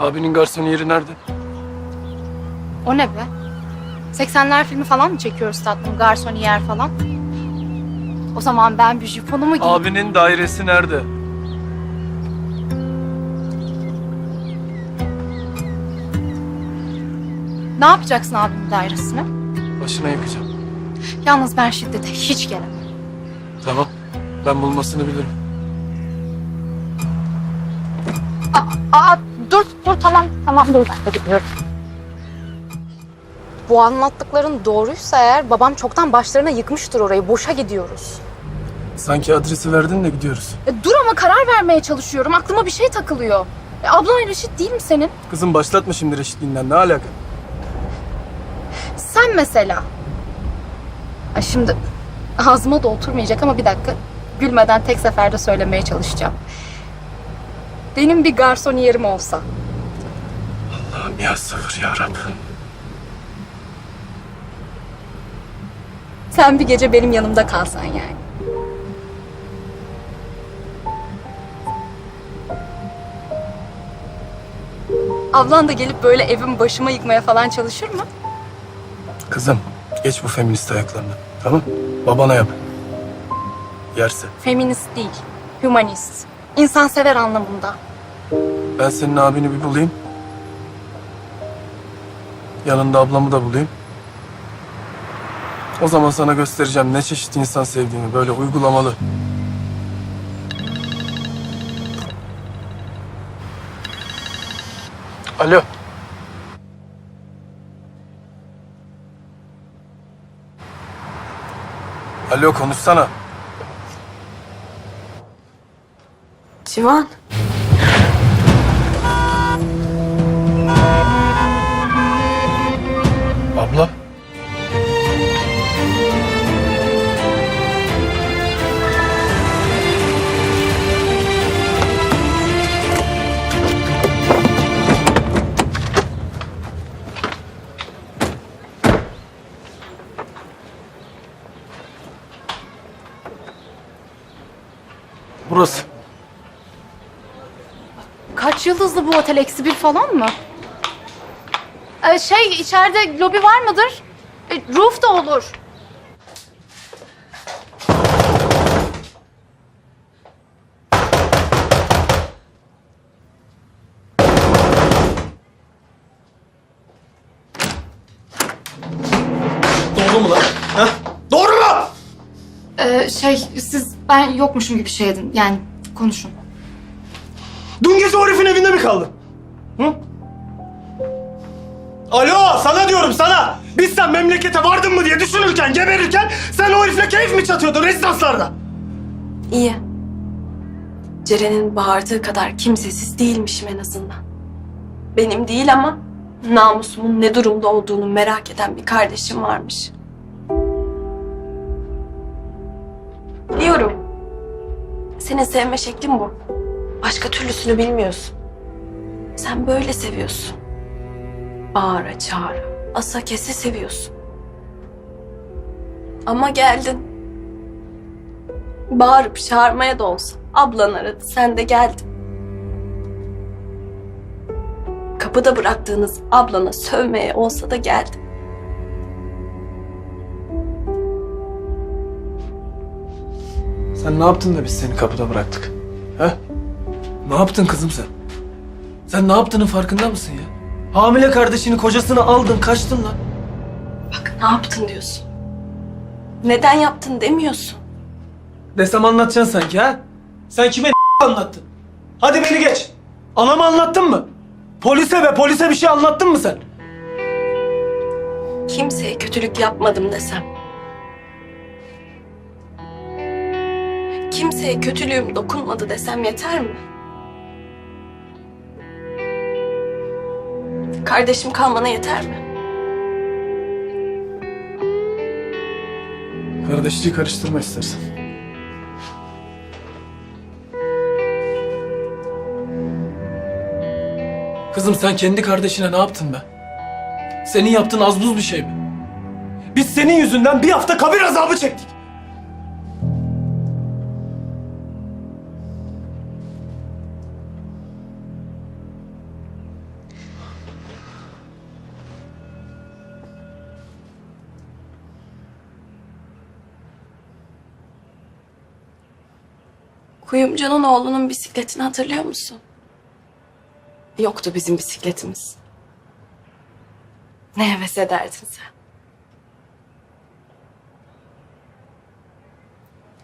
Abinin garson yeri nerede? O ne be? 80'ler filmi falan mı çekiyoruz tatlım? Garsoniyer falan. O zaman ben bir jiponumu giyip... Abinin dairesi nerede? Ne yapacaksın abimin dairesine? Başına yakacağım. Yalnız ben şiddete hiç gelemem. Tamam. Ben bulmasını bilirim. Aa dur dur tamam tamam dur ben de gidiyorum. Bu anlattıkların doğruysa eğer babam çoktan başlarına yıkmıştır orayı. Boşa gidiyoruz. Sanki adresi verdin de gidiyoruz. E, dur ama karar vermeye çalışıyorum. Aklıma bir şey takılıyor. E, ablan Reşit değil mi senin? Kızım başlatma şimdi reşitliğinden. Ne alaka? Sen mesela. Ay şimdi ağzıma da oturmayacak ama bir dakika. Gülmeden tek seferde söylemeye çalışacağım. Benim bir garson yerim olsa. Allah'ım ya sabır ya Rabbim. Sen bir gece benim yanımda kalsan yani. Ablan da gelip böyle evimi başıma yıkmaya falan çalışır mı? Kızım geç bu feminist ayaklarını. Tamam? Babana yap. Yerse. Feminist değil, humanist. İnsansever anlamında. Ben senin abini bir bulayım. Yanında ablamı da bulayım. O zaman sana göstereceğim ne çeşit insan sevdiğini böyle uygulamalı. Alo. Alo konuşsana. Civan. Kaç yıldızlı bu otel? Eksi bir falan mı? Ee, şey, içeride lobi var mıdır? E, roof da olur. Doğru mu lan? Ha? Doğru mu? Ee, şey, siz ben yokmuşum gibi şey edin. Yani konuşun. Dün gece o herifin evinde mi kaldın? Hı? Alo sana diyorum sana. Biz sen memlekete vardın mı diye düşünürken, geberirken sen o herifle keyif mi çatıyordun rezidanslarda? İyi. Ceren'in bağırdığı kadar kimsesiz değilmişim en azından. Benim değil ama namusumun ne durumda olduğunu merak eden bir kardeşim varmış. Biliyorum. Senin sevme şeklin bu. Başka türlüsünü bilmiyorsun. Sen böyle seviyorsun. Bağıra çağıra, asa kese seviyorsun. Ama geldin. Bağırıp çağırmaya da olsa ablan aradı, sen de geldin. Kapıda bıraktığınız ablana sövmeye olsa da geldin. Sen ne yaptın da biz seni kapıda bıraktık? He? Ne yaptın kızım sen? Sen ne yaptığının farkında mısın ya? Hamile kardeşini kocasını aldın kaçtın lan. Bak ne yaptın diyorsun. Neden yaptın demiyorsun. Desem anlatacaksın sanki ha? Sen kime anlattın? Hadi beni geç. Anama anlattın mı? Polise ve polise bir şey anlattın mı sen? Kimseye kötülük yapmadım desem. Kimseye kötülüğüm dokunmadı desem yeter mi? Kardeşim kalmana yeter mi? Kardeşliği karıştırma istersen. Kızım sen kendi kardeşine ne yaptın be? Senin yaptığın az buz bir şey mi? Biz senin yüzünden bir hafta kabir azabı çektik. Kuyumcunun oğlunun bisikletini hatırlıyor musun? Yoktu bizim bisikletimiz. Ne heves ederdin sen?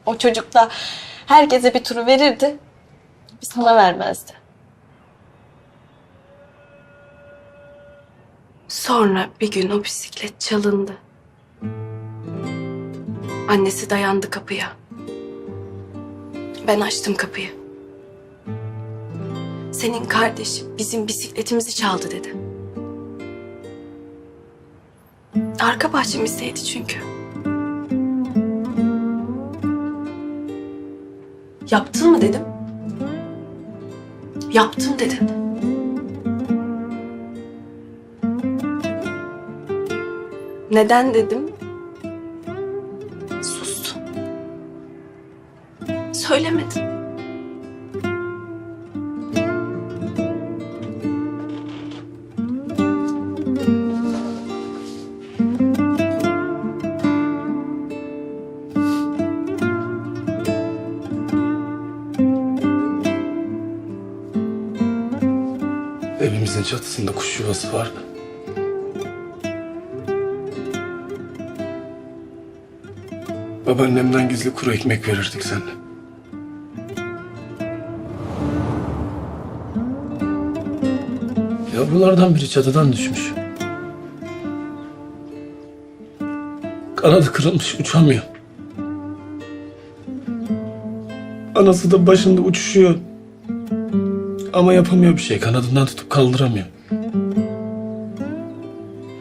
O çocuk da herkese bir turu verirdi. Bir sana vermezdi. Sonra bir gün o bisiklet çalındı. Annesi dayandı kapıya. Ben açtım kapıyı. Senin kardeşin bizim bisikletimizi çaldı dedi. Arka bahçemizdeydi çünkü. Yaptın mı dedim. Yaptım dedin. Neden dedim. Söylemedin. Evimizin çatısında kuş yuvası vardı. Babaannemden gizli kuru ekmek verirdik seninle. Yavrulardan biri çatıdan düşmüş. Kanadı kırılmış, uçamıyor. Anası da başında uçuşuyor. Ama yapamıyor bir şey. Kanadından tutup kaldıramıyor.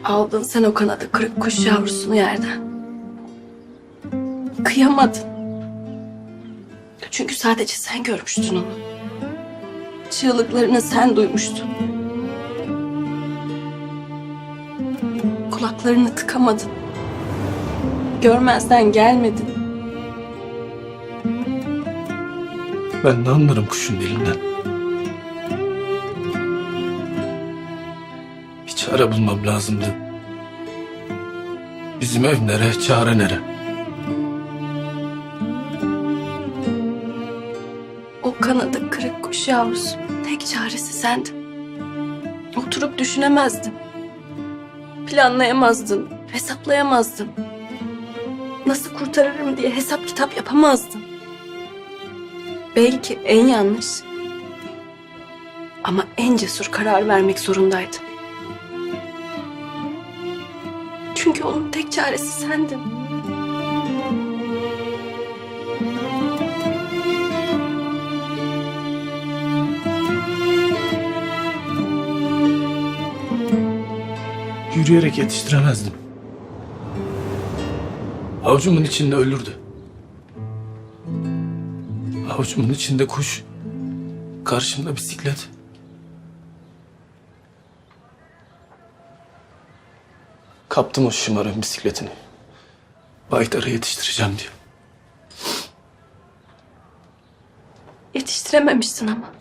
Aldın sen o kanadı kırık kuş yavrusunu yerden. Kıyamadın. Çünkü sadece sen görmüştün onu. Çığlıklarını sen duymuştun. Kulaklarını tıkamadın. Görmezden gelmedin. Ben ne anlarım kuşun dilinden? Bir çare bulmam lazımdı. Bizim ev nere, çare nere? O kanadı kırık kuş yavrusu tek çaresi sendin. Oturup düşünemezdin. Planlayamazdın, hesaplayamazdın. Nasıl kurtarırım diye hesap kitap yapamazdın. Belki en yanlış ama en cesur karar vermek zorundaydın. Çünkü onun tek çaresi sendin. Yürüyerek yetiştiremezdim. Avucumun içinde ölürdü. Avucumun içinde kuş. Karşımda bisiklet. Kaptım o şımarın bisikletini. Baytar'a yetiştireceğim diye. Yetiştirememişsin ama.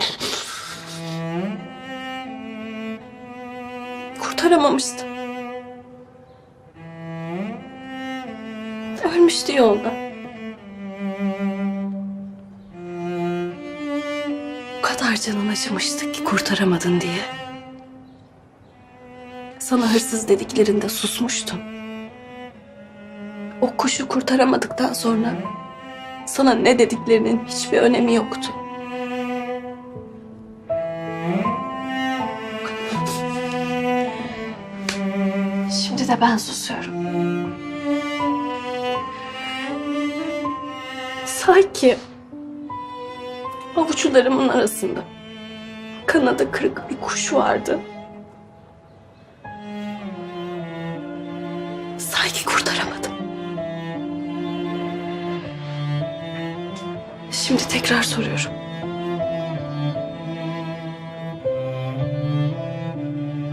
Kurtaramamıştın. Ölmüştü yolda. O kadar canın acımıştı ki kurtaramadın diye. Sana hırsız dediklerinde susmuştun. O kuşu kurtaramadıktan sonra sana ne dediklerinin hiçbir önemi yoktu. Şimdi de ben susuyorum. Sanki avuçlarımın arasında kanadı kırık bir kuş vardı. Sanki kurtaramadım. Şimdi tekrar soruyorum.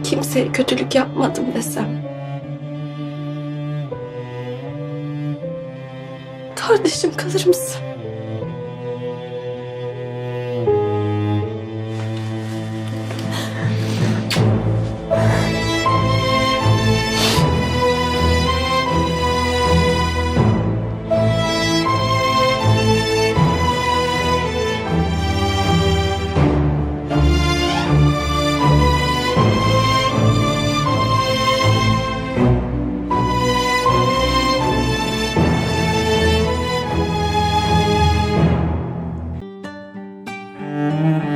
Kimseye kötülük yapmadım desem. Kardeşim kalır mısın? Música